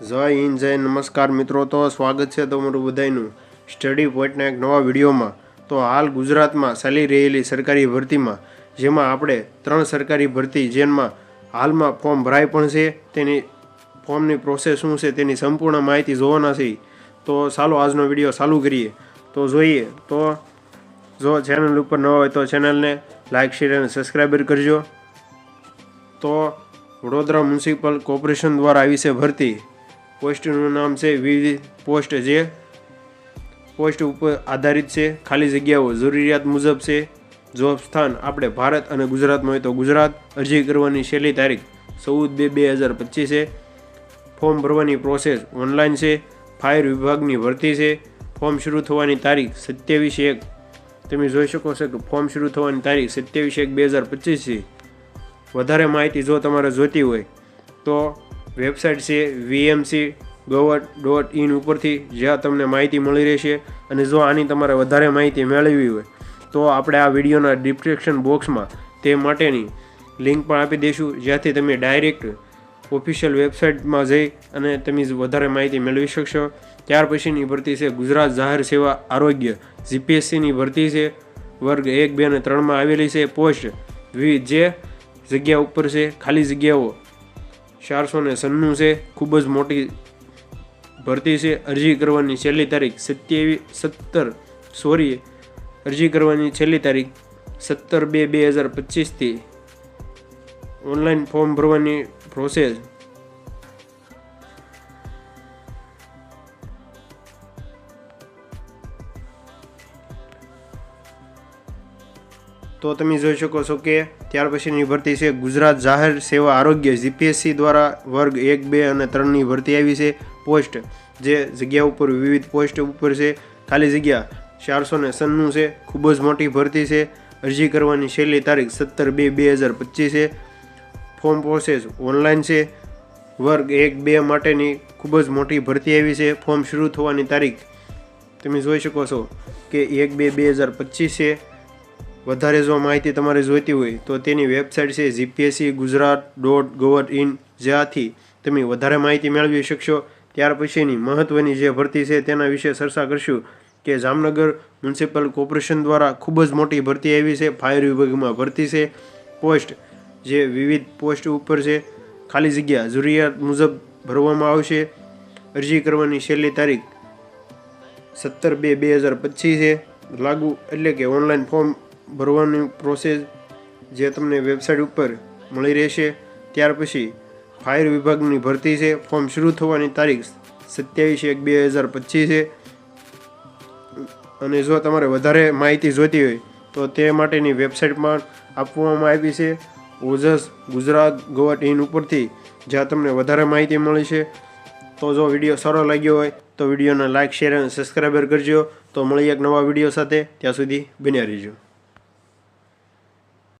જય નમસ્કાર મિત્રો, તો સ્વાગત છે તમારું બધાનું સ્ટડી પોઈન્ટના એક નવા વિડીયોમાં. તો હાલ ગુજરાતમાં ચાલી રહેલી સરકારી ભરતીમાં, જેમાં આપણે ત્રણ સરકારી ભરતી, જેમાં હાલમાં ફોર્મ ભરાય પણ છે, તેની ફોર્મની પ્રોસેસ શું છે, તેની સંપૂર્ણ માહિતી જોવાના છે. તો ચાલો આજનો વીડિયો ચાલુ કરીએ. તો જોઈએ, તો જો ચેનલ ઉપર ન હોય તો ચેનલને લાઇક શેર અને સબસ્ક્રાઈબર કરજો. તો વડોદરા મ્યુનિસિપલ કોર્પોરેશન દ્વારા આવી છે ભરતી. પોસ્ટનું નામ છે વિવિધ પોસ્ટ જે પોસ્ટ ઉપર આધારિત છે, ખાલી જગ્યાઓ જરૂરિયાત મુજબ છે. જોબ સ્થાન આપણે ભારત અને ગુજરાતમાં હોય તો ગુજરાત અરજી કરવાની છેલ્લી તારીખ ચૌદ બે બે હજાર પચીસ છે. ફોર્મ ભરવાની પ્રોસેસ ઓનલાઈન છે. ફાયર વિભાગની ભરતી છે. ફોર્મ શરૂ થવાની તારીખ સત્યાવીસ એક. તમે જોઈ શકો છો કે ફોર્મ શરૂ થવાની તારીખ સત્યાવીસ એક બે હજાર પચીસ છે. વધારે માહિતી જો તમારે જોઈતી હોય તો વેબસાઇટ છે વીએમસી ગવર્ન ડોટ ઇન ઉપરથી જ્યાં તમને માહિતી મળી રહેશે અને જો આની તમારે વધારે માહિતી મેળવવી હોય, તો આપણે આ વિડીયોના ડિસ્ક્રિપ્શન બોક્સમાં તે માટેની લિંક પણ આપી દઈશું. જ્યાંથી તમે ડાયરેક્ટ ઓફિશિયલ વેબસાઇટમાં જઈ અને તમે વધારે માહિતી મેળવી શકશો. ત્યાર પછીની ભરતી છે ગુજરાત જાહેર સેવા આરોગ્ય જીપીએસસીની ભરતી છે. વર્ગ એક, બે અને ત્રણમાં આવેલી છે પોસ્ટ. વિવિધ જે જગ્યા ઉપર છે, ખાલી જગ્યાઓ ચારસો ને સન્નું છે. ખૂબ જ મોટી ભરતી છે. અરજી કરવાની છેલ્લી તારીખ સત્યાવીસ સત્તર, સોરી, અરજી કરવાની છેલ્લી તારીખ સત્તર બે બે હજાર પચીસથી ઓનલાઈન ફોર્મ ભરવાની પ્રોસેસ તો તમે જોઈ શકો છો કે ત્યાર પછીની ભરતી છે ગુજરાત જાહેર સેવા આરોગ્ય જીપીએસસી દ્વારા વર્ગ એક, બે અને ત્રણની ભરતી આવી છે. પોસ્ટ જે જગ્યા ઉપર વિવિધ પોસ્ટ ઉપર છે. ખાલી જગ્યા ચારસો ને સન્નું છે. ખૂબ જ મોટી ભરતી છે. અરજી કરવાની છેલ્લી તારીખ સત્તર બે બે હજાર પચીસ છે. ફોર્મ પ્રોસેસ ઓનલાઈન છે. વર્ગ એક, બે માટેની ખૂબ જ મોટી ભરતી આવી છે. ફોર્મ શરૂ થવાની તારીખ તમે જોઈ શકો છો કે એક, બે બે હજાર પચીસ છે. વધારે જો માહિતી તમારે જોઈતી હોય તો તેની વેબસાઇટ છે જીપીએસસી ગુજરાત ડોટ ગવર્ન ઇન જ્યાંથી તમે વધારે માહિતી મેળવી શકશો. ત્યાર પછીની મહત્ત્વની જે ભરતી છે તેના વિશે ચર્ચા કરશું કે જામનગર મ્યુનિસિપલ કોર્પોરેશન દ્વારા ખૂબ જ મોટી ભરતી આવી છે. ફાયર વિભાગમાં ભરતી છે. પોસ્ટ જે વિવિધ પોસ્ટ ઉપર છે, ખાલી જગ્યા જરૂરિયાત મુજબ ભરવામાં આવશે. અરજી કરવાની છેલ્લી તારીખ સત્તર બે બે હજાર પચીસે લાગુ એટલે કે ઓનલાઈન ફોર્મ ભરવાની પ્રોસેસ જે તમને વેબસાઇટ ઉપર મળી રહેશે, ત્યાર પછી ફાયર વિભાગની ભરતી છે ફોર્મ શરૂ થવાની તારીખ સત્યાવીસ એક બે હજાર પચીસ છે. અને જો તમારે વધારે માહિતી જોઈતી હોય, તો તે માટેની વેબસાઇટમાં આપવામાં આવી છે. ઓજસ ગુજરાત ગવર્ન ઇન ઉપરથી જ્યાં તમને વધારે માહિતી મળી છે. તો જો વીડિયો સારો લાગ્યો હોય, તો વિડીયોને લાઇક શેર અને સબસ્ક્રાઈબર કરજો. તો મળી એક નવા વીડિયો સાથે. ત્યાં સુધી બન્યા રહીજો.